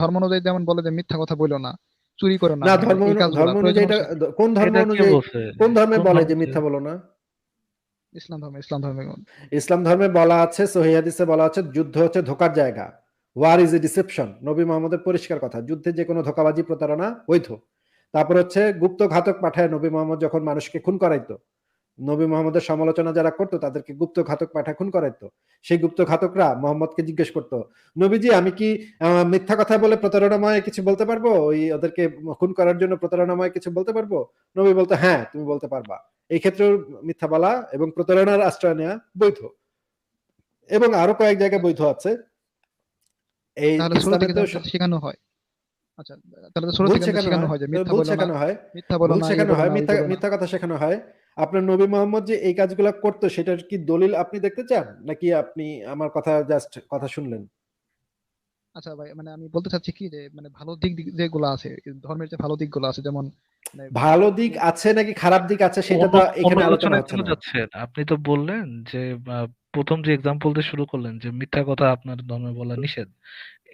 ধর্ম অনুযায়ী যেমন বলে যে মিথ্যা কথা বইলো না, চুরি করো না। ধর্ম অনুযায়ী কোন ধর্ম অনুযায়ী কোন ধর্মে বলে যে মিথ্যা বলো না? ইসলাম ধর্মে, ইসলাম ধর্মে। ইসলাম ধর্মে বলা আছে সহিহ হাদিসে বলা আছে যুদ্ধ হচ্ছে ধোকার জায়গা। War is a deception. নবী মুহাম্মদের পরিষ্কার কথা। যুদ্ধে যেকোনো ধোকাবাজি প্রতারণা বৈধ। তারপর হচ্ছে গুপ্ত ঘাতক পাঠায় নবী মুহাম্মদ যখন মানুষকে খুন করাইতো। নবী মুহাম্মদের সমালোচনা যারা করতো তাদেরকে গুপ্ত ঘাতক পাঠায় খুন করাইতো। সেই গুপ্ত ঘাতকরা মুহাম্মদকে জিজ্ঞেস করতো, "নবীজি আমি কি মিথ্যা কথা বলে প্রতারণাময় কিছু বলতে পারব? ওই ওদেরকে খুন করার জন্য প্রতারণাময় কিছু বলতে পারব?" নবী বলতো, "হ্যাঁ, তুমি বলতে পারবা।" এই ক্ষেত্রে মিথ্যা বলা এবং প্রতারণার আশ্রয় নেওয়া বৈধ। এবং আরও কয়েক জায়গায় বৈধ আছে। এই শেখানো হয়। আচ্ছা, তাহলে তো ছোট থেকে শেখানো শেখানো হয়। যে মিথ্যা বলো শেখানো হয়। মিথ্যা বলো না, শেখানো হয়, মিথ্যা মিথ্যা কথা শেখানো হয়। আপনার নবী মুহাম্মদ যে এই কাজগুলা করতো সেটার কি দলিল আপনি দেখতে চান? নাকি আপনি আমার কথা জাস্ট কথা শুনলেন? আচ্ছা ভাই মানে আমি বলতে চাচ্ছি কি যে মানে ভালো দিক যেগুলো আছে, ধর্মের যে ভালো দিকগুলো আছে যেমন মানে ভালো দিক আছে নাকি খারাপ দিক আছে সেটা তো এখানে আলোচনা হচ্ছে না। আপনি তো বললেন যে প্রথম যে এক্সাম্পল দিয়ে শুরু করলেন যে মিথ্যা কথা আপনার ধর্মে বলা নিষেধ।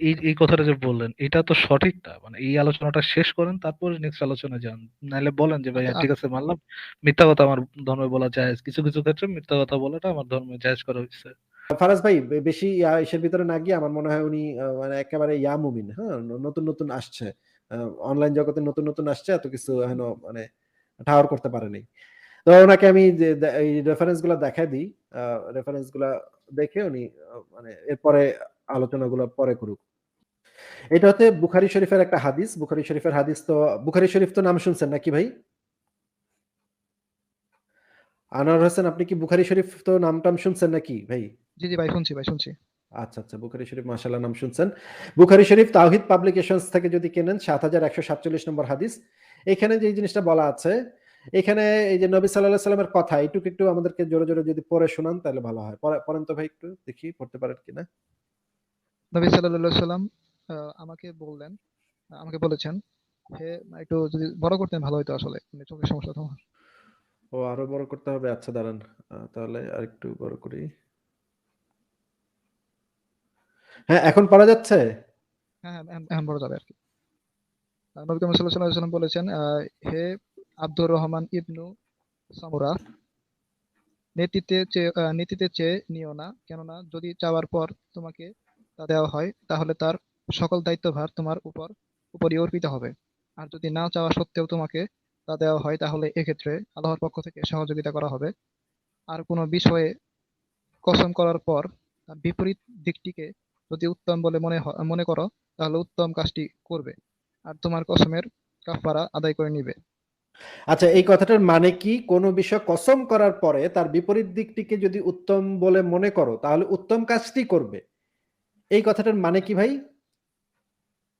এই এই কথাটা যে বললেন এটা তো সঠিক না। মানে এই আলোচনাটা শেষ করেন তারপরে নেক্সট আলোচনায় যান। নাইলে বলেন যে ভাইয়া আচ্ছা, ঠিক আছে মানলাম। মিথ্যা কথা আমার ধর্মে বলা জায়েজ। কিছু, কিছু ক্ষেত্রে মিথ্যা কথা বলাটা আমার ধর্মে জায়েজ করা হইছে। ফারাজ ভাই বেশি ইসের ভিতরে না গিয়ে আমার মনে হয় উনি মানে একেবারে ইয়া মুমিন, হ্যাঁ? নতুন, নতুন আসছে। অনলাইন জগতে নতুন, নতুন আসছে এত কিছু এখনও মানে ঠাহর করতে পারে নাই। তো ওনাকে আমি যে এই রেফারেন্সগুলা দেখায় দিই। রেফারেন্সগুলা দেখে উনি মানে এরপরে আলোচনাগুলো পরে করুক। এটা হচ্ছে বুখারী শরীফের একটা হাদিস। বুখারী শরীফের হাদিস তো বুখারী শরীফ তো নাম শুনছেন নাকি ভাই? আনোয়ার হোসেন আপনি কি বুখারী শরীফ তো নাম-টাম শুনছেন নাকি ভাই? জি, জি ভাই শুনছি ভাই শুনছি। আচ্ছা, আচ্ছা। বুখারী শরীফ মাশাআল্লাহ নাম শুনছেন। বুখারী শরীফ তাওহীদ পাবলিকেশনস থেকে যদি কেনেন ৭১৪৭ নম্বর হাদিস। এখানে যে জিনিসটা বলা আছে, এখানে এই যে নবী সাল্লাল্লাহু আলাইহি সাল্লামের কথা এটুকু একটু আমাদেরকে জোরে, জোরে যদি পড়ে শোনান তাহলে ভালো হয়। পড়ে পড়েন তো ভাই একটু দেখি পড়তে পারেন কিনা? নবী সাল্লাল্লাহু আলাইহি সাল্লাম আমাকে বললেন, আমাকে বলেছেন, হে একটু যদি বড় করতেন ভালো হইতো আসলে। মানে চোখের সমস্যা তো আমার। ও আরও বড় করতে হবে। আচ্ছা দাঁড়ান। তাহলে আরেকটু বড় করি। হ্যাঁ, এখন পড়া যাচ্ছে? হ্যাঁ, হ্যাঁ, এখন এখন যাবে আরকি। আ নবী করিম সাল্লাল্লাহু আলাইহি ওয়াসাল্লাম বলেছেন, হে আব্দুর রহমান ইবনু সামুরা নেতৃত্বে চেয়ে আ চেয়ে নিও না। কেননা যদি চাওয়ার পর তোমাকে তা দেওয়া হয় তাহলে তার সকল দায়িত্বভার তোমার উপর উপরই অর্পিত হবে। আর যদি না চাওয়া সত্ত্বেও তোমাকে তা দেওয়া হয়, তাহলে এক্ষেত্রে আল্লাহর পক্ষ থেকে সহযোগিতা করা হবে। আর কোনো বিষয়ে কসম করার পর তার বিপরীত দিকটিকে যদি উত্তম বলে মনে মনে করো, তাহলে উত্তম কাজটি করবে। আর তোমার কসমের কাফারা আদায় করে নিবে। আচ্ছা এই কথাটার মানে কি? কোন বিষয় কসম করার পরে তার বিপরীত দিকটিকে যদি উত্তম বলে মনে করো, তাহলে উত্তম কাজটি করবে। এই কথাটার মানে কি ভাই?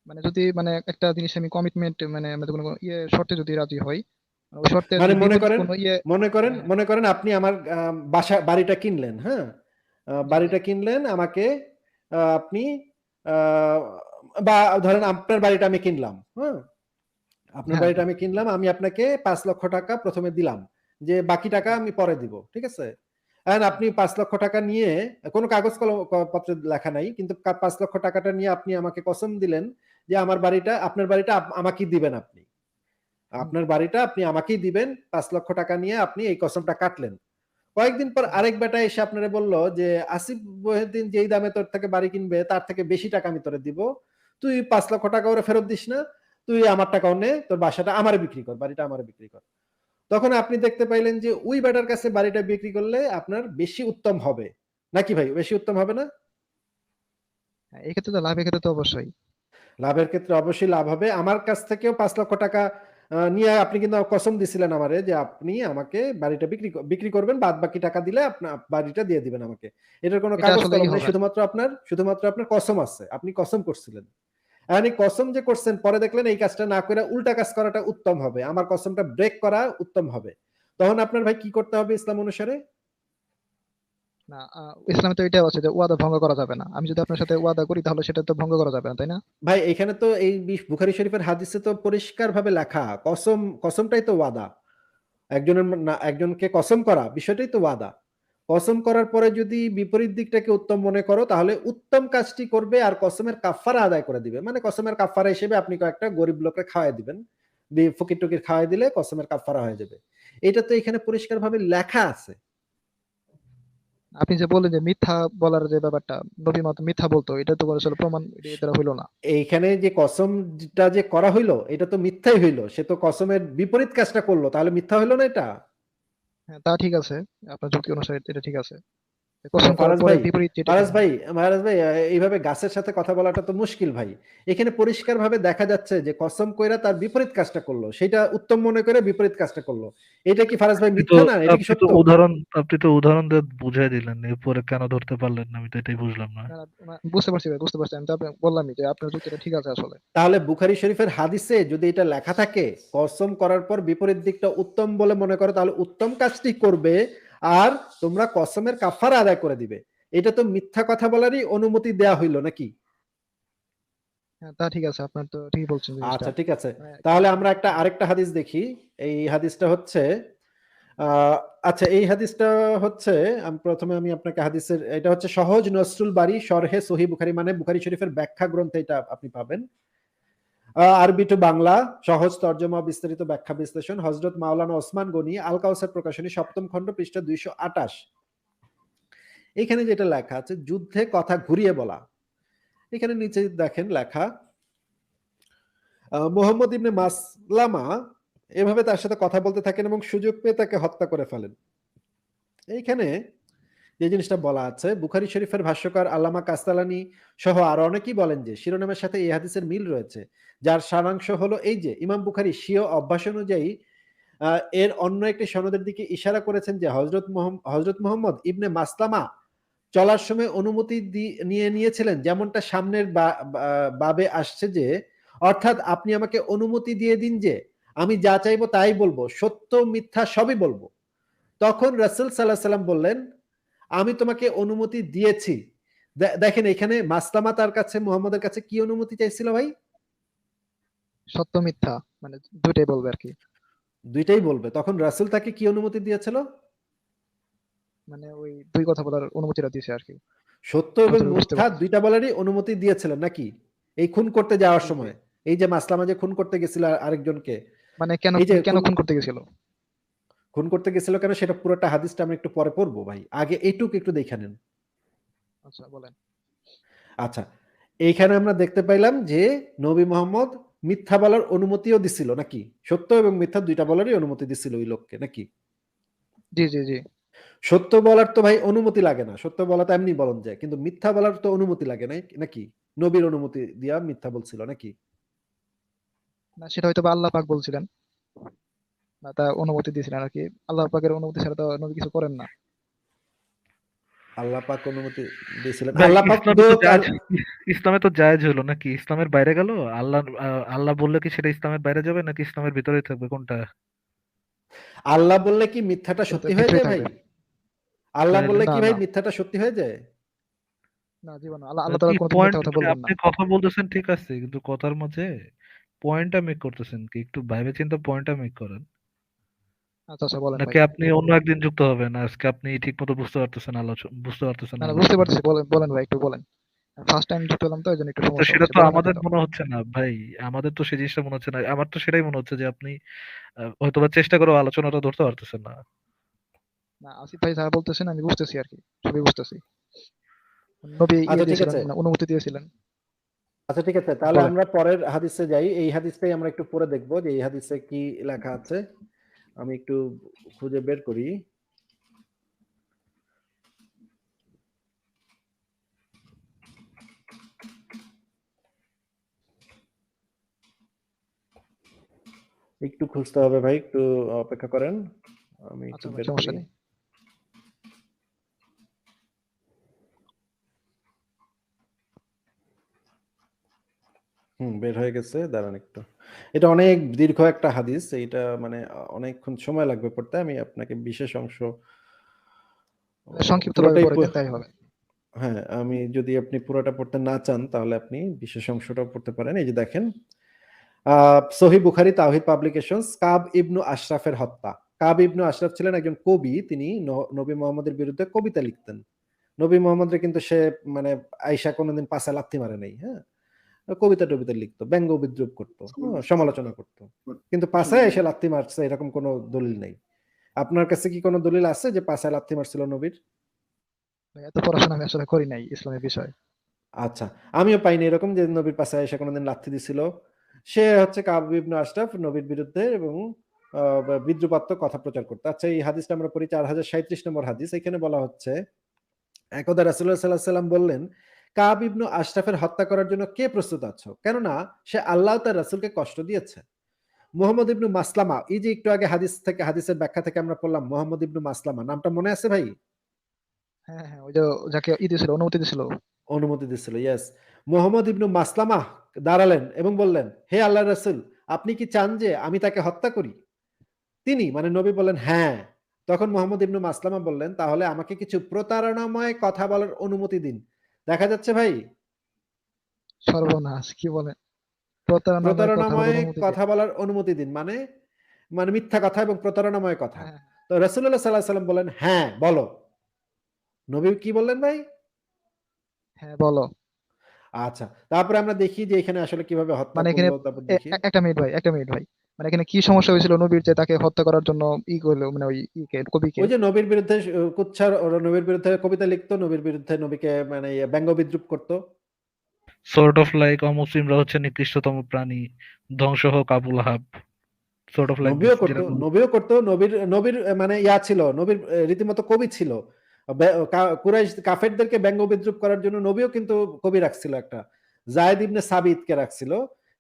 মানে যদি মানে একটা জিনিস আমি কমিটমেন্ট মানে আমাদের কোনো ইয়ে শর্তে যদি রাজি হই, ওই শর্তে মানে মনে করেন ইয়ে মনে করেন হ্যাঁ। মনে করেন আপনি আমার বাসা বাড়িটা কিনলেন, হ্যাঁ? বাড়িটা কিনলেন আমাকে আপনি বা ধরেন আপনার বাড়িটা আমি কিনলাম, হ্যাঁ? আপনার হ্যাঁ, বাড়িটা। আমি কিনলাম। আমি আপনাকে ৳৫,০০,০০০ ১ম এ দিলাম। যে বাকি টাকা আমি পরে দিব। ঠিক আছে? এখন। আপনি ৳৫,০০,০০০ নিয়ে কোনো কাগজ কলম পত্রে লেখা নাই। কিন্তু পাঁচ লক্ষ টাকাটা নিয়ে আপনি আমাকে কসম দিলেন যে আমার বাড়িটা আপনার বাড়িটা আপ আমাকেই দিবেন আপনি। আপনার বাড়িটা আপনি আমাকেই দিবেন। ৳৫,০০,০০০ টাকা নিয়ে আপনি এই কসমটা কাটলেন। কয়েকদিন পর আরেক বেটা এসে আপনারে বলল যে, "আসিফ মহিউদ্দিন যেই দামে তোর থেকে বাড়ি কিনবে তার থেকে বেশি টাকা আমি তোরে দিব। তুই ৳৫,০০,০০০ টাকা ওরে ফেরত দিস না। তুই আমার টাকাও নে, তোর বাসাটা আমারে বিক্রি কর। বাড়িটা আমার বিক্রি কর।" তখন আপনি দেখতে পাইলেন যে ওই বেটার কাছে বাড়িটা বিক্রি করলে আপনার বেশি উত্তম হবে। নাকি ভাই? বেশি উত্তম হবে না? হ্যাঁ, এক্ষেত্রে তো লাভের ক্ষেত্রে তো অবশ্যই। লাভের ক্ষেত্রে অবশ্যই লাভ হবে। আমার কাছ থেকেও ৳৫,০০,০০০ টাকা নিয়ে আপনি কিন্তু কসম দিছিলেন আমারে যে আপনি আমাকে বাড়িটা বিক্রি বিক্রি করবেন। বাদবাকি টাকা দিলে আপনা বাড়িটা দিয়ে দিবেন আমাকে। এটার কোন কাগজ কলম। শুধুমাত্র আপনার শুধুমাত্র আপনার কসম আছে। আপনি কসম করছিলেন। এখন এই কসম যে করছেন পরে দেখলেন এই কাজটা না করে উল্টা কাজ করাটা উত্তম হবে। আমার কসমটা ব্রেক করা উত্তম হবে। তখন আপনার ভাই কি করতে হবে ইসলাম অনুসারে? না, ইসলামে তো এটাও আছে যে ওয়াদা ভঙ্গ করা যাবে না। আমি যদি আপনার সাথে ওয়াদা করি তাহলে সেটা তো ভঙ্গ করা যাবে না, তাই না? ভাই এখানে তো এই শরীফের হাদিসে তো পরিষ্কারভাবে লেখা কসম কসমটাই তো ওয়াদা। একজনের একজনকে কসম করা বিষয়টাই তো ওয়াদা। কসম করার পরে যদি বিপরীত দিকটাকে উত্তম মনে করো তাহলে উত্তম কাজটি করবে আর কসমের কাফারা আদায় করে দিবে মানে কসমের কাফারা হিসেবে আপনি কয়েকটা গরিব লোককে খাওয়াই দিবেন ফকির টুকির খাওয়াই দিলে কসমের কাফারা হয়ে যাবে এটা তো এখানে পরিষ্কারভাবে লেখা আছে আপনি যে বললেন যে মিথ্যা বলার যে ব্যাপারটা নবী মত মিথ্যা বলতো এটা তো আসলে প্রমাণ এটা দ্বারা হইল না। এইখানে যে কসমটা যে করা হইল এটা তো মিথ্যাই হইল। সে তো কসমের বিপরীত কাজটা করল তাহলে মিথ্যা হইল না এটা? হ্যাঁ তা ঠিক আছে। আপনার যুক্তি অনুসারে এটা ঠিক আছে। ভাই, ভাই এইভাবে গাছের সাথে কথা বলাটা তো মুশকিল ভাই। এখানে পরিষ্কার ভাবে দেখা যাচ্ছে যে কসম কইরা তার বিপরীত কাজটা করল। সেটা উত্তম মনে করে বিপরীত কাজটা করল। এটা কি ফারাজ ভাই মিথ্যা না? এটা কি সত্য? উদাহরণ আপনি তো উদাহরণ দিয়ে বুঝাই দিলেন। এরপরে কেন ধরতে পারলেন না? আমি তো এটাই বুঝলাম না, বুঝতে পারছি ভাই বুঝতে পারছি। আমি তো বললামই যে আপনার যুক্তিটা ঠিক আছে আসলে। তাহলে বুখারি শরীফের হাদিসে যদি এটা লেখা থাকে কসম করার পর বিপরীত দিকটা উত্তম বলে মনে করো তাহলে উত্তম কাজটি করবে আর তোমরা কসমের কাফারা আদায় করে দিবে। এটা তো মিথ্যা কথা বলারই অনুমতি দেয়া হইল নাকি? হ্যাঁ তা ঠিক আছে আপনার তো ঠিকই বলছেন আচ্ছা ঠিক আছে। হ্যাঁ, তাহলে আমরা একটা আরেকটা হাদিস দেখি। এই হাদিসটা হচ্ছে আহ, আচ্ছা এই হাদিসটা হচ্ছে আমি প্রথমে আমি আপনাকে হাদিসের এটা হচ্ছে সহজ নসরুল বাড়ি শরহে সহি বুখারি মানে বুখারি শরীফের ব্যাখ্যা গ্রন্থে এটা আপনি পাবেন। আরবি টু বাংলা, সহজ তর্জমা, বিস্তারিত ব্যাখ্যা, বিশ্লেষণ, হজরত মাওলানা ওসমান গনি, আল কাউসার প্রকাশনী, সপ্তম খণ্ড, পৃষ্ঠা দুইশো আটাশ এখানে যেটা লেখা আছে, যুদ্ধে কথা ঘুরিয়ে বলা। এখানে নিচে দেখেন লেখা মোহাম্মদ ইবনে মাসলামা এভাবে তার সাথে কথা বলতে থাকেন এবং সুযোগ পেয়ে তাকে হত্যা করে ফেলেন। এইখানে যে জিনিসটা বলা আছে, বুখারি শরীফের ভাষ্যকার আল্লামা কাস্তালানি সহ আরও অনেকেই বলেন যে, শিরোনামের সাথে এই হাদিসের মিল রয়েছে, যার সারাংশ হলো এই যে, ইমাম বুখারি স্বীয় অভ্যাস অনুযায়ী এর অন্য একটি সনদের দিকে ইশারা করেছেন যে হজরত হজরত মোহাম্মদ ইবনে মাসলামা চলার সময় অনুমতি নিয়ে নিয়েছিলেন, যেমনটা সামনের বাবে আসছে যে, অর্থাৎ আপনি আমাকে অনুমতি দিয়ে দিন যে, আমি যা চাইব তাই বলব, সত্য মিথ্যা সবই বলব। তখন রাসূল সাল্লাহ সাল্লাম বললেন আমি তোমাকে অনুমতি দিয়েছি। দেখেন এখানে মাসলামা তার কাছে মুহাম্মদের কাছে কি অনুমতি চাইছিল ভাই? সত্য মিথ্যা মানে দুইটাই বলবে আর কি। দুইটাই বলবে। তখন রাসূল তাকে কি অনুমতি দিয়েছিল? মানে ওই দুই কথা বলার অনুমতিটা দিয়েছে আর কি। সত্য এবং মিথ্যা দুইটা বলারই অনুমতি দিয়েছিলেন নাকি? এই খুন করতে যাওয়ার। সময়। এই যে মাসলামা যে খুন করতে গেছিল আরেকজনকে। মানে কেন কেন খুন করতে গেছিল? খুন করতে গেছিল কেন সেটা পুরোটা হাদিসটা আমি একটু পরে পড়ব ভাই। আগে এইটুকু একটু দেখে নেন। আচ্ছা বলেন। আচ্ছা এইখানে আমরা দেখতে পাইলাম যে নবী মোহাম্মদ মিথ্যা বলার অনুমতিও দিছিল নাকি? সত্য এবং মিথ্যা দুইটা বলারই অনুমতি দিছিল ওই লোককে নাকি? জি জি জি। সত্য বলার তো ভাই অনুমতি লাগে না। সত্য বলা তো এমনি বলন যায় কিন্তু মিথ্যা বলার তো অনুমতি লাগে নাই নাকি? নবীর অনুমতি দিয়া মিথ্যা বলছিল নাকি? না সেটা হয়তো আল্লাহ পাক বলছিলেন। তা অনুমতি দিয়েছিলেন আর কি। আল্লাহ পাকের অনুমতি ছাড়া তো নবী কিছু করেন না। আল্লাহ পাক অনুমতি দিয়েছিলেন। আল্লাহ পাক ইসলামে তো জায়েজ- ইসলামে তো জায়েজ হলো নাকি? ইসলামের বাইরে গেল? আল্লাহ আল্লাহ বললে কি সেটা ইসলামের বাইরে যাবে নাকি ইসলামের ভিতরেই থাকবে? কোনটা? আল্লাহ বললে কি মিথ্যাটা সত্যি হয়ে যায় ভাই? আল্লাহ বললে কি ভাই মিথ্যাটা সত্যি হয়ে যায়? না জীবন আল্লাহ আল্লাহ তাআলা কোনো কথা বলবেন না। আপনি কথা বলতেছেন ঠিক আছে কিন্তু কথার মাঝে পয়েন্টটা মেক করতেছেন কি? একটু ভাইবে চিন্তা পয়েন্টটা মেক করেন। আচ্ছা আচ্ছা বলেন নাকি আপনি অন্য একদিন যুক্ত হবেন? আজকে আপনি ঠিক মতো বুঝতে পারতেছেন আলোচনা বুঝতে পারতেছেন না বুঝতে পারছি বলেন বলেন ভাই একটু বলেন। ফার্স্ট টাইম যুক্ত হলাম তো এই জন্য একটু সমস্যা সেটা তো আমাদের মনে হচ্ছে না ভাই আমাদের তো সেই জিনিসটা মনে হচ্ছে না। আমার তো সেটাই মনে হচ্ছে যে আপনি আহ, হয়তোবা চেষ্টা করে আলোচনাটা ধরতে পারতেছেন না। না আসিফ ভাই যা বলতেছেন আমি বুঝতেছি আর কি সবই বুঝতেছি। নবী ইয়ে আচ্ছা, ঠিক আছে। না, অনুমতি দিয়েছিলেন। আচ্ছা ঠিক আছে তাহলে আমরা পরের হাদিসে যাই এই হাদিসটাই আমরা একটু পরে দেখব যে এই হাদিসে কি লেখা আছে। আমি একটু খুঁজে বের করি। একটু খুঁজতে হবে ভাই একটু অপেক্ষা করেন। আমি একটু আচ্ছা বের করি। বের হয়ে গেছে দাঁড়ান একটু। এটা অনেক দীর্ঘ একটা হাদিস এইটা মানে অনেকক্ষণ সময় লাগবে পড়তে আমি আপনাকে বিশেষ অংশ তাই হবে। হ্যাঁ আমি যদি আপনি পুরোটা পড়তে না চান তাহলে আপনি বিশেষ অংশটাও পড়তে পারেন। এই যে দেখেন সহি বুখারি তাওহিদ পাবলিকেশনস কাব ইবনু আশরাফের হত্যা। কাব ইবনু আশরাফ ছিলেন একজন কবি তিনি নবী মোহাম্মদের বিরুদ্ধে কবিতা লিখতেন। নবী মোহাম্মদের কিন্তু সে মানে আইসা কোনোদিন পাশা লাথি মারে নাই হ্যাঁ? কবিতা টবিতা লিখতো ব্যঙ্গ বিদ্রুপ করতো হ্যাঁ, সমালোচনা করতো। কিন্তু পাশায় এসে লাথি মারছে এরকম কোনো দলিল নেই। আপনার কাছে কি কোনো দলিল আছে যে পাশায় লাথি মারছিল নবীর? এত পড়াশোনা আমি আসলে করি নাই ইসলামের বিষয়। আচ্ছা আমিও পাইনি এরকম যে নবীর পাশে এসে কোনোদিন লাথি দিছিল। সে হচ্ছে কাব ইবনু আশরাফ নবীর বিরুদ্ধে এবং বিদ্রুপাত্মক কথা প্রচার করতো। আচ্ছা এই হাদিসটা আমরা পড়ি চার হাজার সাঁত্রিশ নম্বর হাদিস। এখানে বলা হচ্ছে একদা রাসুল্লাহ সাল্লাহ সাল্লাম বললেন কাব ইবনু আশরাফের হত্যা করার জন্য কে প্রস্তুত আছো? কেননা সে আল্লাহ তার রাসুলকে কষ্ট দিয়েছে। মোহাম্মদ ইবনু মাসলামা এই যে একটু আগে হাদিস থেকে হাদিসের ব্যাখ্যা থেকে আমরা পড়লাম মোহাম্মদ ইবনু মাসলামা নামটা মনে আছে ভাই? হ্যাঁ হ্যাঁ ওই যে যাকে ই দিয়েছিল অনুমতি দিয়েছিল অনুমতি দিছিল ইয়েস মোহাম্মদ ইবনু মাসলামা দাঁড়ালেন এবং বললেন হে আল্লাহ রসুল আপনি কি চান যে আমি তাকে হত্যা করি? তিনি মানে নবী বললেন হ্যাঁ। তখন মোহাম্মদ ইবনু মাসলামা বললেন তাহলে আমাকে কিছু প্রতারণাময় কথা বলার অনুমতি দিন। দেখা যাচ্ছে ভাই। সর্বনাশ কি বলে? প্রতারণাময় কথা বলার অনুমতি দিন। মানে মানে মিথ্যা কথা এবং প্রতারণাময় কথা। হ্যাঁ, তো রসুল্লাহ সাল্লাহ সাল্লাম বলেন হ্যাঁ বলো। নবী কি বললেন ভাই? হ্যাঁ বলো। আচ্ছা তারপরে আমরা দেখি যে এখানে আসলে কীভাবে হত্যা মানে এখানে একটা মিনিট ভাই একটা মিনিট ভাই। মানে এখানে কি সমস্যা হয়েছিল নবীর যে তাকে হত্যা করার জন্য ই করল মানে ওই ইকে কবিকে? ওই যে নবীর বিরুদ্ধে কুচ্ছার ওরা নবীর বিরুদ্ধে কবিতা লিখতো নবীর বিরুদ্ধে নবীকে মানে ইয়ে ব্যঙ্গ বিদ্রুপ করতো। সর্ট অফ লাইক অমুসলিমরা হচ্ছে নিকৃষ্টতম প্রাণী ধ্বংস হোক Abu Lahab sort of like নবীও করতো নবীও করতো নবীর নবীর মানে ইয়া ছিল নবীর রীতিমতো কবি ছিল। কুরাইশ কাফেরদেরকে ব্যঙ্গ বিদ্রুপ করার জন্য নবীও কিন্তু কবি রাখছিল একটা। জায়দ ইবনে সাবিতকে রাখছিল।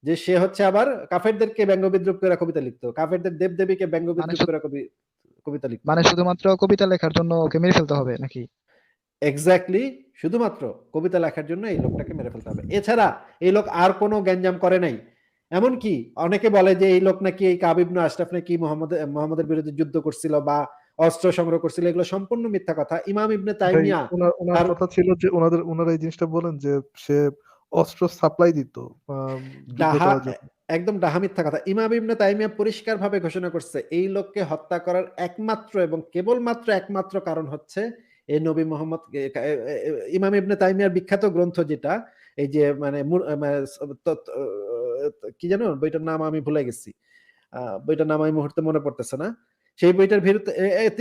যে সে হচ্ছে আবার কাফেরদেরকে ব্যঙ্গ বিদ্রুপ করে কবিতা লিখতো। কাফেরদের দেবদেবীকে ব্যঙ্গ বিদ্রুপ করে কবিতা লিখতো। মানে শুধুমাত্র কবিতা লেখার জন্য ওকে মেরে ফেলতে হবে নাকি? এক্স্যাক্টলি শুধুমাত্র কবিতা লেখার জন্য এই লোকটাকে মেরে ফেলতে হবে। এছাড়া এই লোক আর কোনো গ্যাঞ্জাম করে নাই। এমনকি অনেকে বলে যে এই লোক নাকি এই কাবিবনু আশরাফ নাকি মোহাম্মদ মোহাম্মদের বিরুদ্ধে যুদ্ধ করছিল বা অস্ত্র সংগ্রহ করছিল। এগুলো সম্পূর্ণ মিথ্যা কথা। ইমাম ইবনে তাইমিয়া ওনার কথা ছিল যে ওনাদের ওনারা এই জিনিসটা বলেন যে সে অস্ত্র সাপ্লাই দিত। একদম ডাহা মিথ্যা কথা। ইমাম ইবনে তাইমিয়া পরিষ্কার ভাবে ঘোষণা করছে এই লোককে হত্যা করার একমাত্র এবং কেবলমাত্র একমাত্র কারণ হচ্ছে এই নবী মোহাম্মদ ইমাম ইবনে তাইমিয়ার বিখ্যাত গ্রন্থ যেটা এই যে মানে মানে কি জানো বইটার নাম আমি ভুলে গেছি। বইটার নাম আমি মুহূর্তে মনে পড়তেছে না। সেই বইটার ভিতরে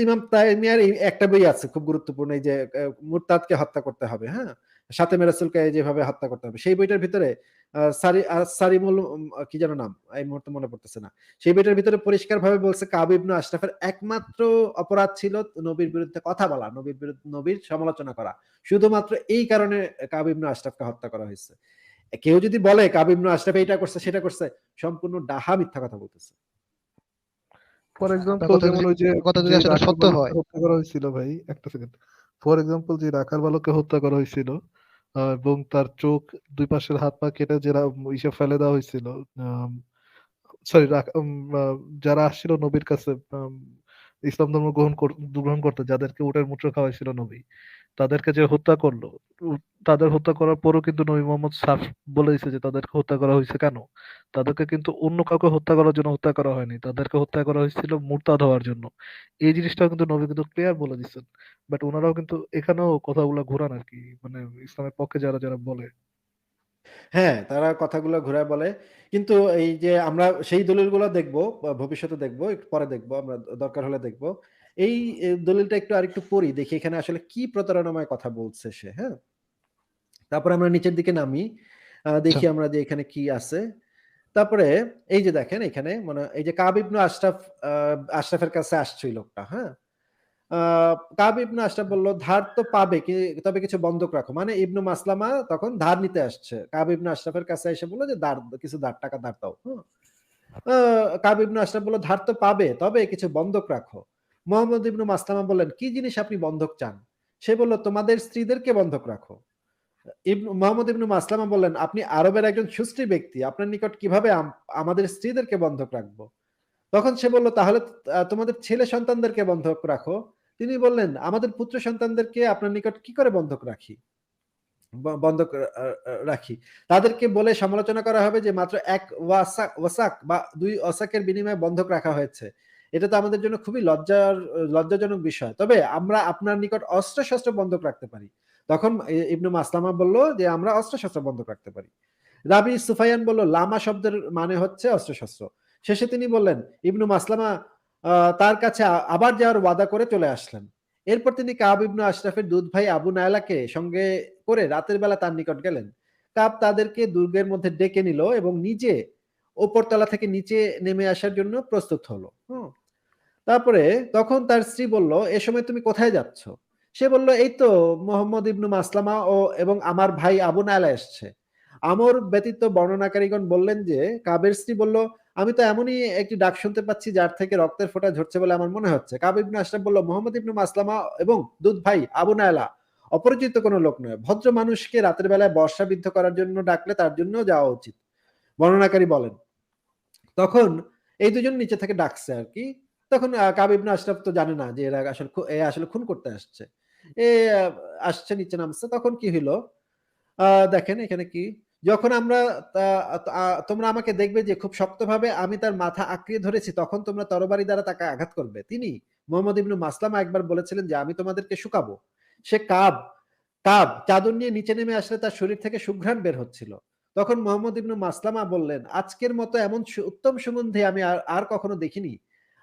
ইমাম তাইমিয়ার একটা বই আছে খুব গুরুত্বপূর্ণ এই যে মুরতাদকে হত্যা করতে হবে হ্যাঁ? সাথে মেরাসুলকে যেভাবে হত্যা করতে হবে সেই বইটার ভিতরে সারি সারিমুল কি যেন নাম? এই মুহূর্তে মনে পড়তেছে না। সেই বইটার ভিতরে পরিষ্কার ভাবে বলছে কাবু ইবনু আশরাফের একমাত্র অপরাধ ছিল নবীর বিরুদ্ধে কথা বলা নবীর বিরুদ্ধে নবীর সমালোচনা করা। শুধুমাত্র এই কারণে কাবু ইবনু আশরাফকে হত্যা করা হয়েছে। কেউ যদি বলে কাবু ইবনু আশরাফ এটা করছে সেটা করছে সম্পূর্ণ ডাহা মিথ্যা কথা বলতেছে। ফর এক্সাম্পল যেমন ওই যে কথা যদি আসলে সত্য হয়। হত্যা করা হয়েছিল ভাই একটা সেকেন্ড ফর এক্সাম্পল যে রাখাল বালককে হত্যা করা হয়েছিল এবং তার চোখ দুই পাশের হাত পা কেটে যারা ইসে ফেলে দেওয়া হয়েছিল সরি যারা আসছিল নবীর কাছে ইসলাম ধর্ম গ্রহণ গ্রহণ করতে, যাদেরকে উটের মূত্র খাওয়াইছিল নবী তাদেরকে যে হত্যা করল, তাদের হত্যা করার পরও কিন্তু নবী মোহাম্মদ সাফ বলে দিয়েছে যে তাদেরকে হত্যা করা হয়েছে কেন? তাদেরকে কিন্তু অন্য কাউকে হত্যা করার জন্য হত্যা করা হয়নি। তাদেরকে হত্যা করা হয়েছিল মুরতাদ হওয়ার জন্য। এই জিনিসটাও কিন্তু নবী কিন্তু ক্লিয়ার বলে দিচ্ছেন বাট ওনারাও কিন্তু এখানেও কথাগুলো ঘোরান আর কি মানে ইসলামের পক্ষে যারা যারা বলে। হ্যাঁ তারা কথাগুলো ঘুরায় বলে। কিন্তু এই যে আমরা সেই দলিলগুলো দেখব ভবিষ্যতে দেখব, একটু পরে দেখব, আমরা দরকার হলে দেখব। এই দলিলটা একটু আরেকটু পড়ি দেখি এখানে আসলে কি প্রতারণাময় কথা বলছে সে হ্যাঁ? তারপরে আমরা নিচের দিকে নামি দেখি আমরা যে এখানে কি আছে। তারপরে এই যে দেখেন এখানে মানে এই যে কাব ইবনু আশরাফ আশরাফের কাছে আসছে লোকটা হ্যাঁ? কাব ইবনু আশরাফ বলল ধার তো পাবে তবে কিছু বন্ধক রাখো। মানে ইবনু মাসলামা তখন ধার নিতে আসছে। কাব ইবনু আশরাফের কাছে এসে বলল যে ধার কিছু ধার টাকা ধার দাও। আহ, কাব ইবনু আশরাফ বলল ধার তো পাবে তবে কিছু বন্ধক রাখো। মোহাম্মদ ইবনু মাসলামা বললেন, কি জিনিস আপনি বন্ধক চান? সে বলল, তোমাদের স্ত্রীদেরকে বন্ধক রাখো। মোহাম্মদ ইবনু মাসলামা বললেন, আপনি আরবের একজন সুস্থি ব্যক্তি, আপনার নিকট কীভাবে আমাদের স্ত্রীদেরকে বন্ধক রাখব? তখন সে বলল, তাহলে তোমাদের ছেলে সন্তানদেরকে বন্ধক রাখো। তিনি বললেন, আমাদের পুত্র সন্তানদেরকে আপনার নিকট কি করে বন্ধক রাখি? বন্ধক রাখি। তাদেরকে বলে সমালোচনা করা হবে যে মাত্র এক ওয়াসাক ওয়াসাক বা দুই ওয়াসাকের বিনিময়ে বন্ধক রাখা হয়েছে। এটা তো আমাদের জন্য খুবই লজ্জার, লজ্জাজনক বিষয়। তবে আমরা আপনার নিকট অস্ত্র শস্ত্র বন্ধক রাখতে পারি। তখন ইবনু মাসলামা বলল যে, আমরা অস্ত্র শস্ত্র বন্ধক রাখতে পারি। রাবি সুফায়ান বলল, লামা শব্দের মানে হচ্ছে অস্ত্র শস্ত্র শেষে তিনি বললেন, ইবনু মাসলামা তার কাছে আবার যাওয়ার ওয়াদা করে চলে আসলেন। এরপর তিনি কাব ইবনু আশরাফের দুধ ভাই আবু নায়লাকে সঙ্গে করে রাতের বেলা তার নিকট গেলেন। কাব তাদেরকে দুর্গের মধ্যে ডেকে নিল এবং নিজে ওপরতলা থেকে নিচে নেমে আসার জন্য প্রস্তুত হলো। তারপরে তখন তার স্ত্রী বলল, এ সময় তুমি কোথায় যাচ্ছ? সে বলল, এই তো মোহাম্মদ ইবনু মাসলামা ও এবং আমার ভাই আবু নায়লা এসছে। আমর ব্যতীত বর্ণনাকারীগণ বললেন যে, কাবের স্ত্রী বলল, আমি তো এমনই একটি ডাক শুনতে পাচ্ছি যার থেকে রক্তের ফোঁটা ঝরছে বলে আমার মনে হচ্ছে। কাব ইবনু আশরাফ বলল, মোহাম্মদ ইবনু মাসলামা এবং দুধ ভাই আবু নায়লা অপরিচিত কোনো লোক নয়। ভদ্র মানুষকে রাতের বেলায় বর্ষা বর্ষাবিদ্ধ করার জন্য ডাকলে তার জন্য যাওয়া উচিত। বর্ণনাকারী বলেন। তখন এই দুজন নিচে থেকে ডাকছে আর কি। তখন আহ, কাব আশরাফ তো জানে না যে এরা আসলে এ আসলে খুন করতে আসছে। এ আসছে নিচে নামছে তখন কি আহ, দেখেন এখানে কি যখন আমরা তোমরা আমাকে দেখবে যে খুব শক্তভাবে আমি তার মাথা আঁকড়িয়ে ধরেছি তখন তোমরা তরবারি দ্বারা তাকে আঘাত করবে। তিনি মোহাম্মদ ইবনু মাসলামা একবার বলেছিলেন যে আমি তোমাদেরকে শুকাবো। সে কাব কাব চাদর নিয়ে নিচে নেমে আসলে তার শরীর থেকে সুঘ্রাণ বের হচ্ছিল। তখন মোহাম্মদ ইবনু মাসলামা বললেন আজকের মতো এমন উত্তম সুগন্ধি আমি আর কখনো দেখিনি।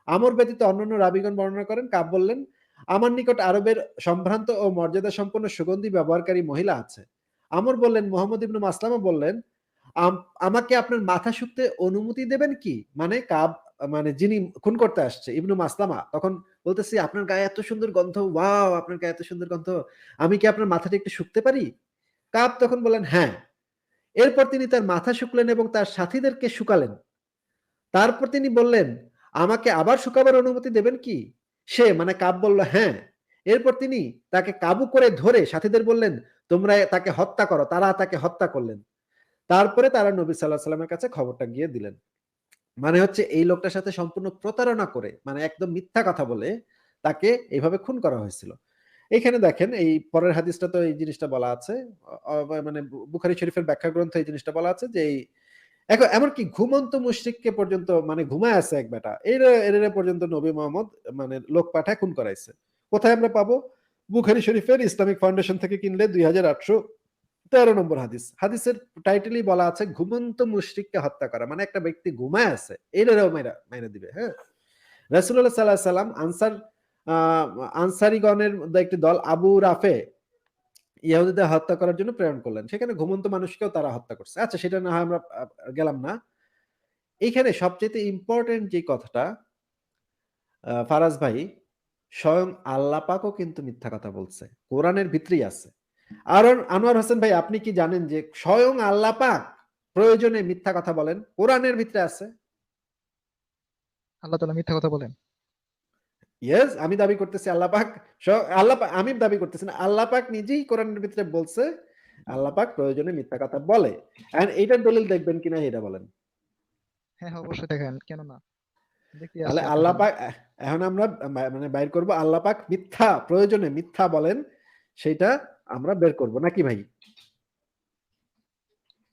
আমর ব্যতীত অন্যান্য রাবিগণ বর্ণনা করেন, কাব বললেন, আমার নিকট আরবের সম্ভ্রান্ত ও মর্যাদা সম্পন্ন সুগন্ধি ব্যবহারকারী মহিলা আছে। আমর বললেন, মোহাম্মদ ইবনু মাসলামা বললেন, "আম- আমাকে আপনার মাথা শুকতে অনুমতি দেবেন কি? মানে কাব মানে যিনি খুন করতে আসছে, ইবনু মাসলামা, তখন বলতেছি, আপনার গায়ে এত সুন্দর গন্ধ, ওয়াও, আপনার গায়ে এত সুন্দর গন্ধ, আমি কি আপনার মাথাটা একটু শুকতে পারি? কাব তখন বললেন হ্যাঁ। এরপর তিনি তার মাথা শুকলেন এবং তার সাথীদেরকে শুকালেন। তারপর তিনি বললেন আমাকে আবার শুকাবার অনুমতি দেবেন কি? সে মানে কাব বলল হ্যাঁ। এরপর তিনি তাকে কাবু করে ধরে সাথীদের বললেন, তোমরা তাকে হত্যা করো। তারা তাকে হত্যা করলেন। তারপরে তারা নবী সাল্লাহ সাল্লামের কাছে খবরটা গিয়ে দিলেন। মানে হচ্ছে এই লোকটার সাথে সম্পূর্ণ প্রতারণা করে মানে একদম মিথ্যা কথা বলে তাকে এইভাবে খুন করা হয়েছিল। এখানে দেখেন, এই পরের হাদিসটা তো এই জিনিসটা বলা আছে মানে বুখারি শরীফের ব্যাখ্যা গ্রন্থ এই জিনিসটা বলা আছে যে এই এখন এমনকি ঘুমন্ত মুশরিককে পর্যন্ত মানে ঘুমায় আছে এক বেটা, এর পর্যন্ত নবী মোহাম্মদ মানে লোক পাঠায় খুন করাইছে। কোথায় আমরা পাবো? বুখারি শরীফের ইসলামিক ফাউন্ডেশন থেকে কিনলে দুই হাজার আটশো তেরো নম্বর হাদিস। হাদিসের টাইটেলই বলা আছে, ঘুমন্ত মুশরিককে হত্যা করা। মানে একটা ব্যক্তি ঘুমায় আছে এটারও মেরা মেরে দিবে হ্যাঁ? রাসূলুল্লাহ সাল্লাল্লাহু আলাইহি সাল্লাম আনসার আনসারিগণের একটি দল আবু রাফে ইহুদিদের হত্যা করার জন্য প্রেরণ করলেন। সেখানে ঘুমন্ত মানুষকেও তারা হত্যা করছে। আচ্ছা সেটা না হয় আমরা গেলাম না। এইখানে সবচেয়ে ইম্পর্টেন্ট যে কথাটা ফারাজ ভাই, স্বয়ং আল্লাহ পাকও কিন্তু মিথ্যা কথা বলছে। কোরআনের ভিতরেই আছে। আর আনোয়ার হোসেন ভাই, আপনি কি জানেন যে স্বয়ং আল্লাহ পাক প্রয়োজনে মিথ্যা কথা বলেন? কোরআনের ভিতরে আছে? আল্লাহ তালা মিথ্যা কথা বলেন। ইয়েস আমি দাবি করতেছি আল্লাহ পাক আল্লাহ আমি দাবি করতেছি না আল্লাহ পাক নিজেই কোরআনের ভিতরে বলছে আল্লাহ পাক প্রয়োজনে মিথ্যা কথা বলে। এন্ড এইটার দলিল দেখবেন কিনা এটা বলেন। হ্যাঁ হ্যাঁ, অবশ্যই দেখেন কেন না তাহলে আপনার আল্লাহ পাক এখন আমরা মানে বাইর করব আল্লাহ পাক মিথ্যা প্রয়োজনে মিথ্যা বলেন সেটা আমরা বের করব নাকি ভাই?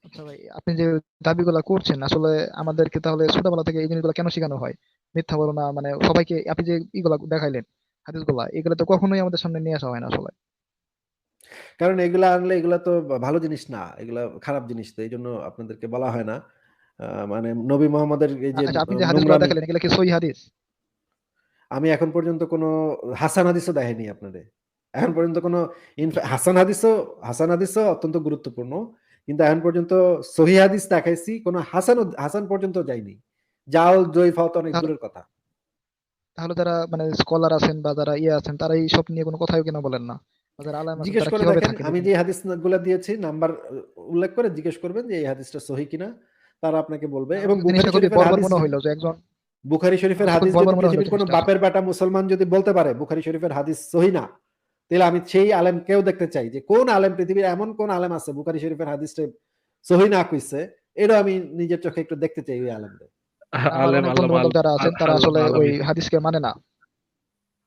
আচ্ছা ভাই আপনি যে দাবিগুলা করছেন আসলে আমাদেরকে তাহলে ছোটবেলা থেকে এই জিনিসগুলো কেন শেখানো হয়? মিথ্যা বলো না মানে সবাইকে আপনি যে ইগুলা দেখাইলেন হাদিসগুলা এগুলো তো কখনোই আমাদের সামনে নিয়ে আসা হয় না আসলে। কারণ এগুলা আনলে এগুলা তো ভালো জিনিস না এগুলা খারাপ জিনিস তো এই জন্য আপনাদেরকে বলা হয় না। মানে নবী মোহাম্মদের এই যে আচ্ছা আপনি যে হাদিসগুলো দেখালেন এগুলো কি সহি হাদিস? আমি এখন পর্যন্ত কোনো হাসান হাদিসও দেখাইনি আপনাদের। এখন পর্যন্ত কোনো হাসান হাদিসও হাসান হাদিসও অত্যন্ত গুরুত্বপূর্ণ কিন্তু এখন পর্যন্ত সহি হাদিস দেখাইছি কোনো হাসান হাসান পর্যন্ত যাইনি জাল জয়ী ফাওত অনেক দূরের কথা। তাহলে যারা মানে স্কলার আছেন বা যারা ইয়ে আছেন তারা এই সব নিয়ে কোনো কথাই কেন বলেন না? জিজ্ঞেস করে দেখেন আমি যে হাদিসগুলো দিয়েছি নাম্বার উল্লেখ করে জিজ্ঞেস করবেন যে এই হাদিসটা সহি কিনা তারা আপনাকে বলবে। এবং বুখারী শরীফের হাদিস একজন বুখারী শরীফের হাদিস বর্বর যদি হলো পৃথিবীর কোনো বাপের বেটা মুসলমান যদি বলতে পারে বুখারি শরীফের হাদিস সহি না তাহলে আমি সেই আলেম কেউ দেখতে চাই যে কোন আলেম পৃথিবীর এমন কোন আলেম আছে বুখারি শরীফের হাদিসটা সহি না কইছে এটা আমি নিজের চোখে একটু দেখতে চাই ওই আলেমদের। আলেম অনেক বন্ধু বান্ধব যারা আছেন তারা আসলে ওই হাদিসকে মানে না।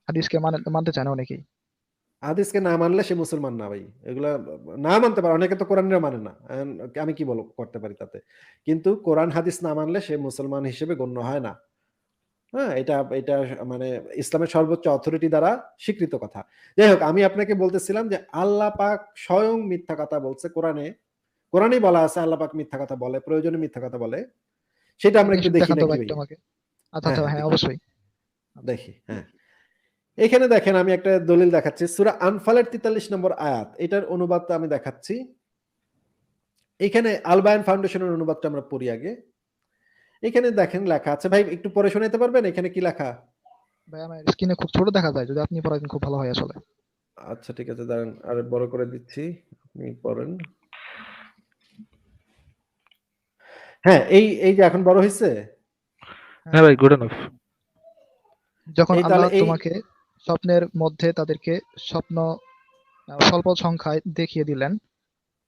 হাদিসকে মানে মানতে চায় না অনেকেই। হাদিসকে না মানলে সে মুসলমান না ভাই। এগুলা না মানতে পারে অনেকে তো কোরআনের মানে না। আমি কি বলব করতে পারি তাতে? কিন্তু কোরআন হাদিস না মানলে সে মুসলমান হিসেবে গণ্য হয় না। হ্যাঁ এটা এটা মানে ইসলামের সর্বোচ্চ অথরিটি দ্বারা স্বীকৃত কথা। যাই হোক আমি আপনাকে বলতেছিলাম যে আল্লাহ পাক স্বয়ং মিথ্যা কথা বলছে কোরআনে। কোরআনেই বলা আছে আল্লাহ পাক মিথ্যা কথা বলে প্রয়োজনে মিথ্যা কথা বলে। সেটা আমরা একটু দেখি দেখান তো নাকি ভাই ভাই? একটু আমাকে আচ্ছা আচ্ছা হ্যাঁ, অবশ্যই। দেখি হ্যাঁ। এখানে দেখেন আমি একটা দলিল দেখাচ্ছি। সূরা আনফালের 43 নম্বর আয়াত এটার অনুবাদটা আমি দেখাচ্ছি। এখানে আলবায়ন ফাউন্ডেশনের অনুবাদটা আমরা পড়ি আগে। এখানে দেখেন লেখা আছে। ভাই একটু পড়ে শোনাতে পারবেন? এখানে কি লেখা? ভাই আমার স্ক্রিনে খুব ছোট দেখা যায়। যদি আপনি পড়াতেন খুব ভালো হয় আসলে। আচ্ছা ঠিক আছে দাঁড়ান। আর বড় করে দিচ্ছি। আপনি পড়েন। হ্যাঁ এই এই যে এখন বড় হয়েছে হ্যাঁ ভাই গুড এনাফ যখন আল্লাহ তোমাকে স্বপ্নের মধ্যে তাদেরকে স্বপ্ন স্বল্প সংখ্যায় দেখিয়ে দিলেন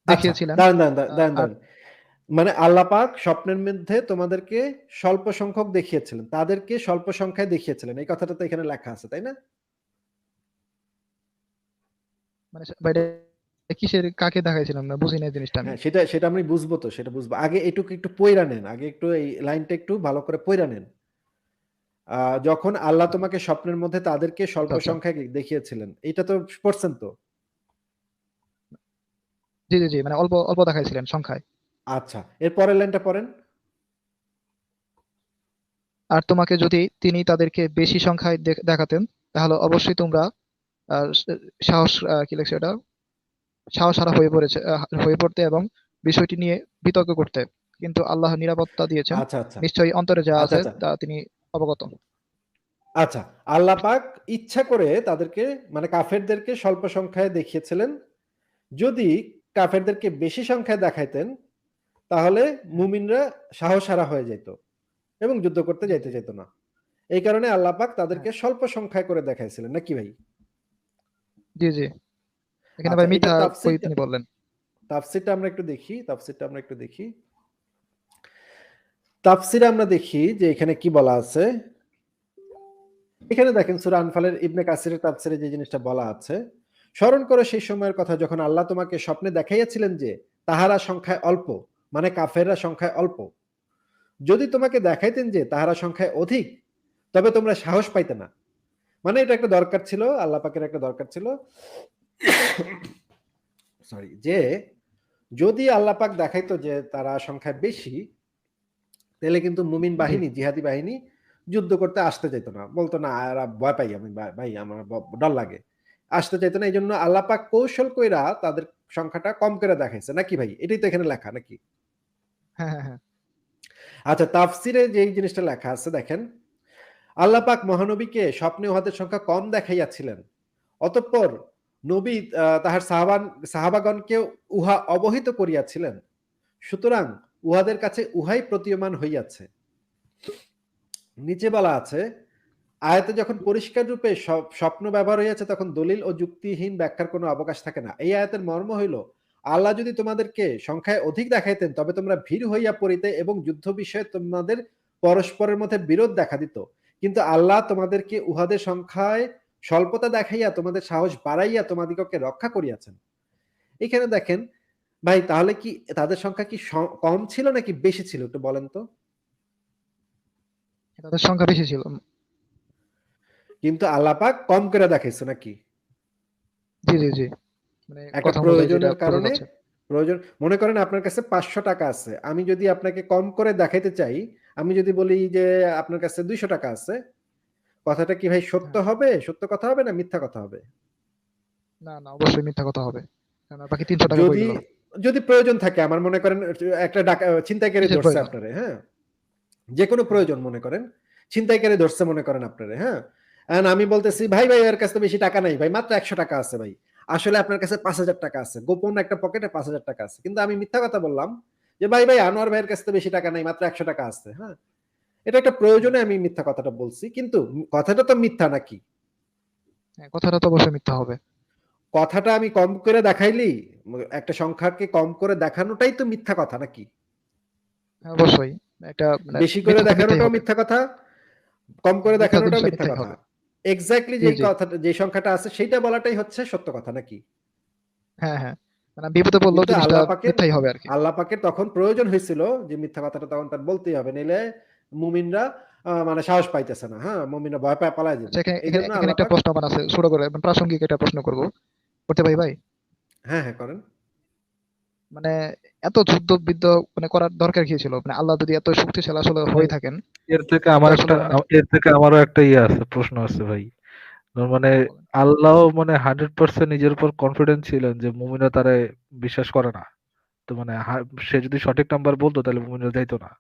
দেখিয়েছিলেন। আচ্ছা, দাঁড়ান দাঁড়ান দাঁড়ান, দাঁড়ান। মানে আল্লাহ পাক স্বপ্নের মধ্যে তোমাদেরকে স্বল্প সংখ্যক দেখিয়েছিলেন তাদেরকে স্বল্প সংখ্যায় দেখিয়েছিলেন। এই কথাটা তো এখানে লেখা আছে তাই না? মানে কিসের কাকে দেখাইছিলাম না বুঝি না জিনিসটা আমি। হ্যাঁ সেটা সেটা আমি বুঝব তো সেটা বুঝব। আগে এটুকু একটু পয়রা নেন আগে একটু এই লাইনটা একটু ভালো করে পয়রা নেন। যখন আল্লাহ তোমাকে স্বপ্নের মধ্যে তাদেরকে স্বল্প আচ্ছা। সংখ্যায় দেখিয়েছিলেন এটা তো পড়ছেন তো? জি জি জি মানে অল্প অল্প দেখাইছিলেন সংখ্যায়। আচ্ছা এর পরের লাইনটা পড়েন। আর তোমাকে যদি তিনি তাদেরকে বেশি সংখ্যায় দেখাতেন তাহলে অবশ্যই তোমরা সাহস কি লেখছে এটা সাহস হারা হয়ে পড়েছে হয়ে পড়তে এবং বিষয়টি নিয়ে বিতর্ক করতে। কিন্তু আল্লাহ নিরাপত্তা দিয়েছেন। আচ্ছা আচ্ছা। নিশ্চয়ই অন্তরে যা আচ্ছা, আছে। তা তিনি অবগত। আচ্ছা আল্লাহ পাক ইচ্ছা করে তাদেরকে মানে কাফেরদেরকে স্বল্প সংখ্যায় দেখিয়েছিলেন। যদি কাফেরদেরকে বেশি সংখ্যায় দেখাইতেন তাহলে মুমিনরা সাহস হারা হয়ে যেত এবং যুদ্ধ করতে যাইতে যেত না। এই কারণে আল্লাহ পাক তাদেরকে স্বল্প সংখ্যায় করে দেখাইছিলেন। নাকি ভাই? জি জি। এখানে আচ্ছা, ভাই এটা কই তিনি বললেন? তাফসিরটা আমরা একটু দেখি তাফসিরটা আমরা একটু দেখি। তাফসিরে আমরা দেখি যে এখানে কি বলা আছে। এখানে দেখেন সূরা আনফালের ইবনে কাসিরের তাফসিরে যে জিনিসটা বলা আছে স্মরণ করো সেই সময়ের কথা যখন আল্লাহ তোমাকে স্বপ্নে দেখাইয়াছিলেন যে তাহারা সংখ্যায় অল্প মানে কাফেররা সংখ্যায় অল্প। যদি তোমাকে দেখাইতেন যে তাহারা সংখ্যায় অধিক তবে তোমরা সাহস পাইতে না। মানে এটা একটা দরকার ছিল আল্লাহ পাকের একটা দরকার ছিল। সরি যে যদি আল্লাহ পাক দেখাইতো যে তারা সংখ্যায় বেশি তাহলে কিন্তু মুমিন বাহিনী জিহাদি বাহিনী যুদ্ধ করতে আসতে চাইতো না। বলতো না এরা ভয় পাই আমি ভাই- আমার ডর লাগে। আসতে চাইতো না এই জন্য আল্লাহ পাক কৌশল কইরা তাদের সংখ্যাটা কম করে দেখাইছে। নাকি ভাই? এটাই তো এখানে লেখা নাকি? হ্যাঁ হ্যাঁ হ্যাঁ। আচ্ছা তাফসিরে যে জিনিসটা লেখা আছে দেখেন আল্লাহ পাক মহানবীকে স্বপ্নে উহাদের সংখ্যা কম দেখাইয়াছিলেন। অতঃপর নবী তাহার সাহাবান সাহাবাগণকে উহা অবহিত করিয়াছিলেন। সুতরাং উহাদের কাছে উহাই প্রতীয়মান হইয়াছে। নিচে বলা আছে, আয়াতে যখন পরিষ্কার রূপে স্বপ্ন ব্যবহার হইয়াছে, তখন দলিল ও যুক্তিহীন ব্যাখ্যার কোনো অবকাশ থাকে না। এই আয়াতের মর্ম হইল, আল্লাহ যদি তোমাদেরকে সংখ্যায় অধিক দেখাইতেন, তবে তোমরা ভিড় হইয়া পড়িতে এবং যুদ্ধ বিষয়ে তোমাদের পরস্পরের মধ্যে বিরোধ দেখা দিত। কিন্তু আল্লাহ তোমাদেরকে উহাদের সংখ্যায় স্বল্পতা দেখাইয়া তোমাদের সাহস বাড়াইয়া তোমাদিগকে রক্ষা করিয়াছেন। এখানে দেখেন ভাই তাহলে কি তাদের সংখ্যা কি কম ছিল নাকি বেশি ছিল? একটু বলেন তো। তাদের সংখ্যা বেশি ছিল। কিন্তু আল্লাহ পাক কম করে দেখাইছে নাকি? জি জি জি। মানে একটা প্রয়োজনের কারণে প্রয়োজন মনে করেন আপনার কাছে পাঁচশো টাকা আছে। আমি যদি আপনাকে কম করে দেখাইতে চাই আমি যদি বলি যে আপনার কাছে দুইশো টাকা আছে কথাটা কি ভাই সত্য হ্যাঁ। হবে? সত্য কথা হবে না মিথ্যা কথা হবে? না না অবশ্যই মিথ্যা কথা হবে। আর বাকি তিনশো টাকা যদি যদি প্রয়োজন থাকে আমার মনে করেন একটা ছিনতাইকারী কিসের ধরছে আপনারে হ্যাঁ? যে কোনো প্রয়োজন মনে করেন। ছিনতাইকারী ধরছে মনে করেন আপনারে হ্যাঁ? And আমি বলতেছি ভাই ভাই এর কাছে তো বেশি টাকা নাই ভাই মাত্র একশো টাকা আছে ভাই। আসলে আপনার কাছে পাঁচ হাজার টাকা আছে। গোপন একটা পকেটে পাঁচ হাজার টাকা আছে। কিন্তু আমি মিথ্যা কথা বললাম যে ভাই ভাই আনোয়ার ভাইয়ের কাছে তো বেশি টাকা নাই মাত্র একশো টাকা আছে। হ্যাঁ? এটা একটা প্রয়োজনে আমি মিথ্যা কথাটা বলছি কিন্তু কথাটা তো মিথ্যা নাকি? হ্যাঁ, কথাটা তো অবশ্যই মিথ্যা হবে। কথাটা আমি কম করে দেখাইলি একটা সংখ্যাকে কম করে দেখানোটাই তো মিথ্যা কথা নাকি? হ্যাঁ, অবশ্যই। একটা মানে বেশি করে দেখানোটাও মিথ্যা কথা কম করে দেখানোটাও মিথ্যা কথা। এক্স্যাক্টলি যে। কথাটা যে সংখ্যাটা আছে সেটা বলাটাই হচ্ছে সত্য কথা নাকি? হ্যাঁ হ্যাঁ। মানে বিপদে পড়লেও জিনিসটা আল্লাহ পাকের- মিথ্যাই হবে আর কি। আল্লাহ পাকের তখন প্রয়োজন হয়েছিল যে মিথ্যা কথাটা তখন তার বলতেই হবে নইলে মুমিনরা আহ, মানে সাহস পাইতেছে না হ্যাঁ? মমিনা ভয় পায় পালায় যাবে। আচ্ছা এখানে একটা প্রশ্ন আমার আছে ছোট করে মানে প্রাসঙ্গিক একটা প্রশ্ন করব। করতে ভাই ভাই? হ্যাঁ হ্যাঁ করেন। মানে এত যুদ্ধ বিদ্ধ মানে করার দরকার কি ছিল? মানে আল্লাহ যদি এত শক্তিশালী আসলে হয়ে থাকেন এর থেকে আমার একটা এর থেকে আমারও একটা ইয়ে আছে প্রশ্ন আছে ভাই। মানে আল্লাহ মানে হান্ড্রেড পার্সেন্ট নিজের উপর কনফিডেন্স ছিলেন যে মুমিনা তারে বিশ্বাস করে না। তো মানে সে যদি সঠিক নাম্বার বলতো তাহলে মুমিনা যাইতো না।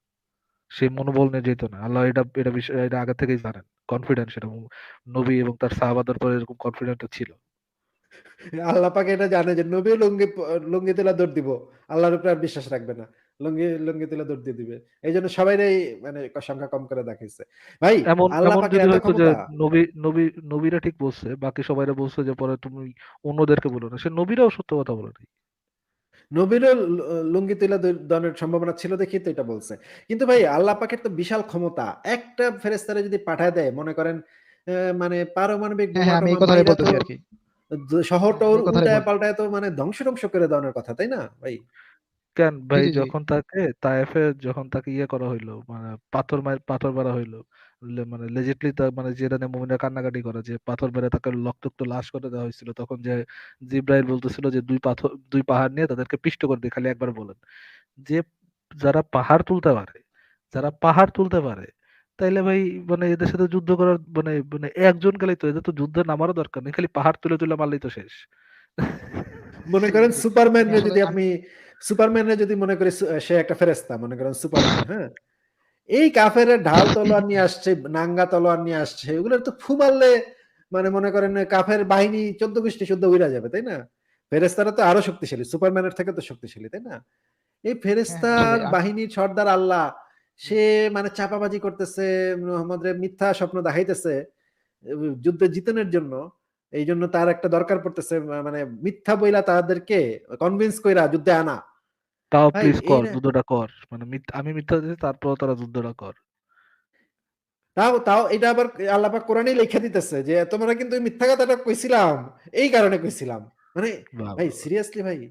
সেই মনোবল নিয়ে যেত না। আল্লাহ এটা এটা বিষয় এটা আগে থেকেই জানেন কনফিডেন্স সেটা। নবী এবং তার সাহাবাদের পরে এরকম কনফিডেন্ট ছিল। আল্লাহ পাক এটা জানে যে নবী লুঙ্গি লুঙ্গি তুলে দৌড় দিব আল্লাহর উপরে আর বিশ্বাস রাখবে না। লুঙ্গি লুঙ্গি তুলে দৌড় দিয়ে দিবে। এই জন্য সবাই মানে সংখ্যা কম করে দেখাইছে। ভাই এমন আল্লাহ এমন যদি হয়তো যে নবী নবী নবীরা ঠিক বলছে বাকি সবাইরা বলছে যে পরে তুমি অন্যদেরকে বলো না। সে নবীরাও সত্য কথা বলে নাই। নবীরও লুঙ্গি তুলে দৌ- দৌড়ের সম্ভাবনা ছিল দেখি তো এটা বলছে। কিন্তু ভাই আল্লাহ পাকের তো বিশাল ক্ষমতা। একটা ফেরেস্তারে যদি পাঠায় দেয় মনে করেন মানে পারমাণবিক হ্যাঁ হ্যাঁ আমি কথাই বলতেছি আর কি। শহরটা আমি এই কথাটাই উল্টায় পাল্টায় তো মানে ধ্বংস ধ্বংস করে দেওয়ার কথা তাই না ভাই? কেন ভাই। যখন তাকে তায়েফে যখন তাকে ইয়ে করা হইল মানে পাথর মার পাথর মারা হইল মানে লেজিটলি তা মানে যেটা নিয়ে মুমিনা কান্নাকাটি করে যে পাথর মেরে তাকে রক্তাক্ত লাশ করে দেওয়া হয়েছিল তখন যে জিব্রাইল বলতেছিল যে দুই পাথর দুই পাহাড় নিয়ে তাদেরকে পিষ্ট করে দিয়ে খালি একবার বলেন। যে যারা পাহাড় তুলতে পারে যারা পাহাড় তুলতে পারে তাইলে ভাই মানে এদের সাথে যুদ্ধ করার মানে মানে একজন গেলেই তো এদের তো যুদ্ধে নামারও দরকার নেই খালি পাহাড় তুলে তুলে মারলেই তো শেষ। মনে করেন সুপারম্যান যদি আমি- আপনি সুপারম্যানের যদি মনে করি সে একটা ফেরেস্তা মনে করেন সুপারম্যান হ্যাঁ? এই কাফের ঢাল তলোয়ার নিয়ে আসছে নাঙ্গা তলোয়ার নিয়ে আসছে এগুলোর তো ফু মারলে মানে মনে করেন কাফের বাহিনী চোদ্দ গোষ্ঠী শুদ্ধ উড়া যাবে তাই না? ফেরেস্তারা তো আরও শক্তিশালী সুপারম্যানের থেকে তো শক্তিশালী তাই না? এই ফেরেস্তার আসলে বাহিনীর সর্দার আল্লাহ সে মানে চাপাবাজি করতেছে মোহাম্মদ রে মিথ্যা স্বপ্ন দেখাইতেছে যুদ্ধে জিতানোর জন্য এই জন্য তার একটা দরকার পড়তেছে মানে মিথ্যা বইলা তাদেরকে কনভিন্স কইরা যুদ্ধে আনা। তাও ভাই, প্লিজ কর না- যুদ্ধটা কর। মানে মিথ্যা- আমি মিথ্যা দিচ্ছি তারপর তারা যুদ্ধটা কর। তাও তাও এটা আবার আল্লাপাক কোরআনেই লেখা দিতেছে যে তোমরা কিন্তু এই মিথ্যা কথাটা কইছিলাম এই কারণে কইছিলাম। মানে ভাই। সিরিয়াসলি ভাই।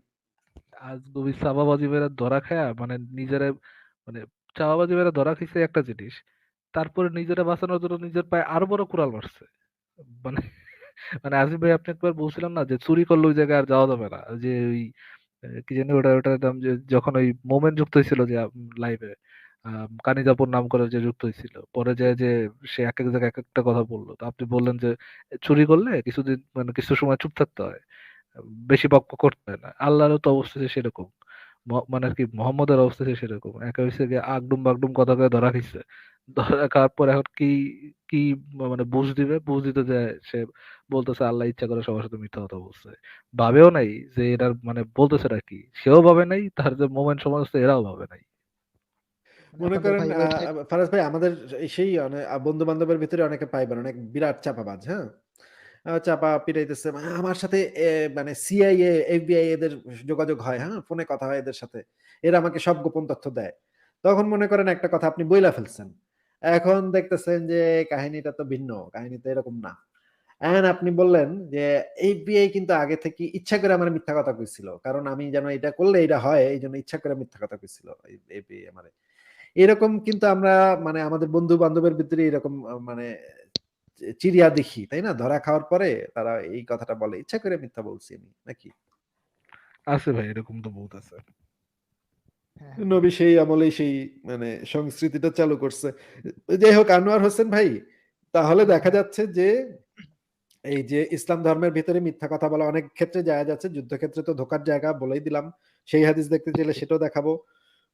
আজ নবী চাপাবাজি মেরে ধরা খায়া মানে নিজেরা মানে চাপাবাজি মেরে ধরা খাইছে একটা জিনিস তারপরে নিজেরা বাঁচানোর জন্য নিজের পায়ে আরও বড় কুড়াল মারছে। মানে মানে আজিম ভাই আপনি একবার বলছিলাম না যে চুরি করলে ওই জায়গায় আর যাওয়া যাবে না। যে ওই কি জানি ওটা, ওটার নাম যে, যখন ওই মোমেন্ট যুক্ত হয়েছিল যে লাইভে কানিজাপুর নাম করে যে যুক্ত হয়েছিল, পরে যে যে সে এক এক জায়গায় এক একটা কথা বলল, তো আপনি বললেন যে চুরি করলে কিছুদিন মানে কিছু সময় চুপ থাকতে হয় বেশি বক বক করতে হয় না। আল্লাহরও তো অবস্থা যে সেরকম মানে আর কি, মোহাম্মদের অবস্থা যে সেরকম, একা হয়েছে গিয়ে আগডুম বাগডুম কথা করে ধরা খাইছে। ধরা খাওয়ার পর এখন কি কি মানে বুঝ দিবে? বুঝ দিতে যায় সে বলতেছে আল্লাহ ইচ্ছা করে সবার সাথে মিথ্যা কথা বলছে। ভাবেও নাই যে এটার মানে বলতেছে এটা কি? সেও ভাবে নাই তার যে মোমেন্ট সমাজ এরাও ভাবে নাই। মনে করেন ফারাজ ভাই আমাদের সেই বন্ধু বান্ধবের ভিতরে অনেকে পাইবেন অনেক বিরাট চাপাবাজ হ্যাঁ? চাপা পিটাইতেছে মানে আমার সাথে মানে সিআইএ এফবিআই এদের যোগাযোগ হয় হ্যাঁ? ফোনে কথা হয় এদের সাথে। এরা আমাকে সব গোপন তথ্য দেয়। তখন মনে করেন একটা কথা আপনি বইলা ফেলছেন। এখন দেখতেছেন যে কাহিনীটা তো ভিন্ন, কাহিনী তো এরকম না। এখন আপনি বললেন যে এফবিআই কিন্তু আগে থেকে ইচ্ছা করে আমার মিথ্যা কথা কইছিল, কারণ আমি যেন এটা করলে এটা হয় এই জন্য ইচ্ছা করে মিথ্যা কথা কইছিল এফবিআই আমারে। এরকম কিন্তু আমরা মানে আমাদের বন্ধু বান্ধবের ভিতরে এরকম মানে চিড়িয়া দেখি, তাই না? ধরা খাওয়ার পরে তারা এই কথাটা বলে, ইচ্ছা করে মিথ্যা বলছি আমি, নাকি? আছে ভাই, এরকম তো বহুত আছে। হ্যাঁ নবী সেই আমলেই সেই মানে সংস্কৃতিটা চালু করছে। যাই হোক আনোয়ার হোসেন ভাই তাহলে দেখা যাচ্ছে যে এই যে ইসলাম ধর্মের ভিতরে মিথ্যা কথা বলা অনেক ক্ষেত্রে জায়গা যাচ্ছে। যুদ্ধক্ষেত্রে তো ধোকার জায়গা বলেই দিলাম। সেই হাদিস দেখতে চাইলে সেটাও দেখাবো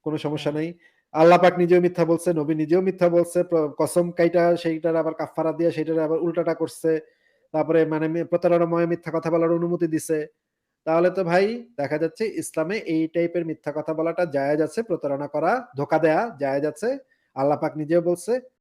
কোনো সমস্যা নেই। আল্লাহ পাক নিজেও মিথ্যা বলছে নবী নিজেও মিথ্যা বলছে প্র- কসম কাইটা সেইটার আবার কাফারা দিয়ে সেইটার আবার উল্টাটা করছে। তারপরে মানে মি- প্রতারণাময় মিথ্যা কথা বলার অনুমতি দিছে। তাহলে তো ভাই দেখা যাচ্ছে ইসলামে এই টাইপের মিথ্যা কথা বলাটা জায়েজ আছে, প্রতারণা করা, ধোকা দেয়া জায়েজ আছে। আল্লাহ পাক নিজেও বলছে